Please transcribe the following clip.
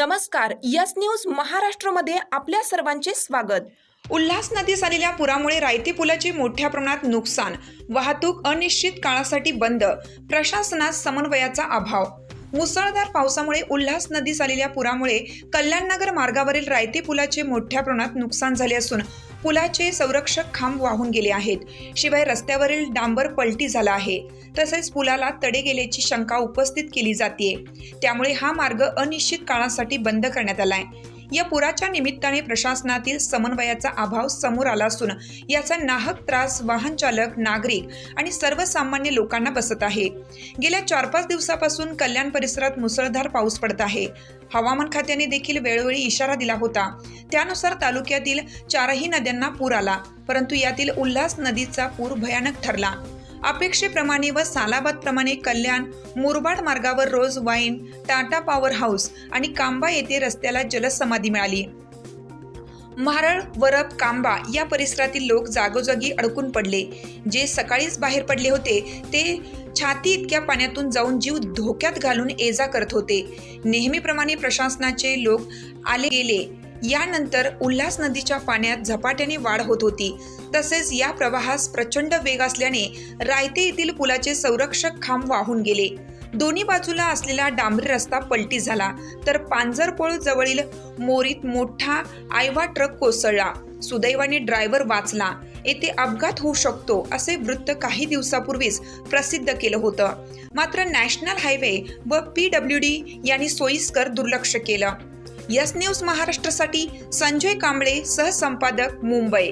नमस्कार yes news महाराष्ट्रमध्ये आपल्या सर्वांचे स्वागत. उल्हास नदीस आलेल्या पुरामुळे रायती पुलाचे मोठ्या प्रमाणात नुकसान वाहतूक अनिश्चित काळासाठी बंद प्रशासनात समन्वयाचा अभाव. मुसळधार पावसामुळे उल्हास नदीस आलेल्या पुरामुळे कल्याणनगर मार्गावरील रायते पुलाचे मोठ्या प्रमाणात नुकसान झाले असून पुलाचे संरक्षक खांब वाहून गेले आहेत. शिवाय रस्त्यावरील डांबर पलटी झाला आहे. तसेच पुलाला तडे गेल्याची शंका उपस्थित केली जाते त्यामुळे हा मार्ग अनिश्चित काळासाठी बंद करण्यात आलाय. या पुराच्या निमित्ताने प्रशासनातील समन्वयाचा अभाव समोर आला असून याचा नाहक त्रास वाहन चालक नागरिक आणि सर्वसामान्य लोकांना बसत आहे. गेल्या चार पाच दिवसापासून कल्याण परिसरात मुसळधार पाऊस पडत आहे. हवामान खात्याने देखील वेळोवेळी इशारा दिला होता. त्यानुसार तालुक्यातील चारही नद्यांना पूर आला परंतु यातील उल्हास नदीचा पूर भयानक ठरला. अपेक्षेप्रमाणे व सालाबादप्रमाणे कल्याण मुरबाड मार्गावर रोज वाईन टाटा पॉवर हाऊस आणि कांबा येथे रस्त्याला जलसमाधी मिळाली. म्हारळ वरप कांबा या परिसरातील लोक जागोजागी अडकून पडले. जे सकाळीच बाहेर पडले होते ते छाती इतक्या पाण्यातून जाऊन जीव धोक्यात घालून ये जा करत होते. नेहमीप्रमाणे प्रशासनाचे लोक आले गेले. यानंतर उल्हास नदीच्या पाण्यात झपाट्याने वाढ होत होती. तसेच या प्रवाहास प्रचंड वेग असल्याने रायते येथील पुलाचे संरक्षक खांब वाहून गेले. दोन्ही बाजूला असलेला डांबरी रस्ता पलटी झाला. तर पांजरपोळ जवळील मोरीत मोठा आयवा ट्रक कोसळला. सुदैवाने ड्रायव्हर वाचला. येथे अपघात होऊ शकतो असे वृत्त काही दिवसापूर्वीच प्रसिद्ध केलं होतं. मात्र नॅशनल हायवे व पी डब्ल्यू डी यांनी सोयीस्कर दुर्लक्ष केलं. यस न्यूज महाराष्ट्रासाठी संजय कांबळे सहसंपादक मुंबई.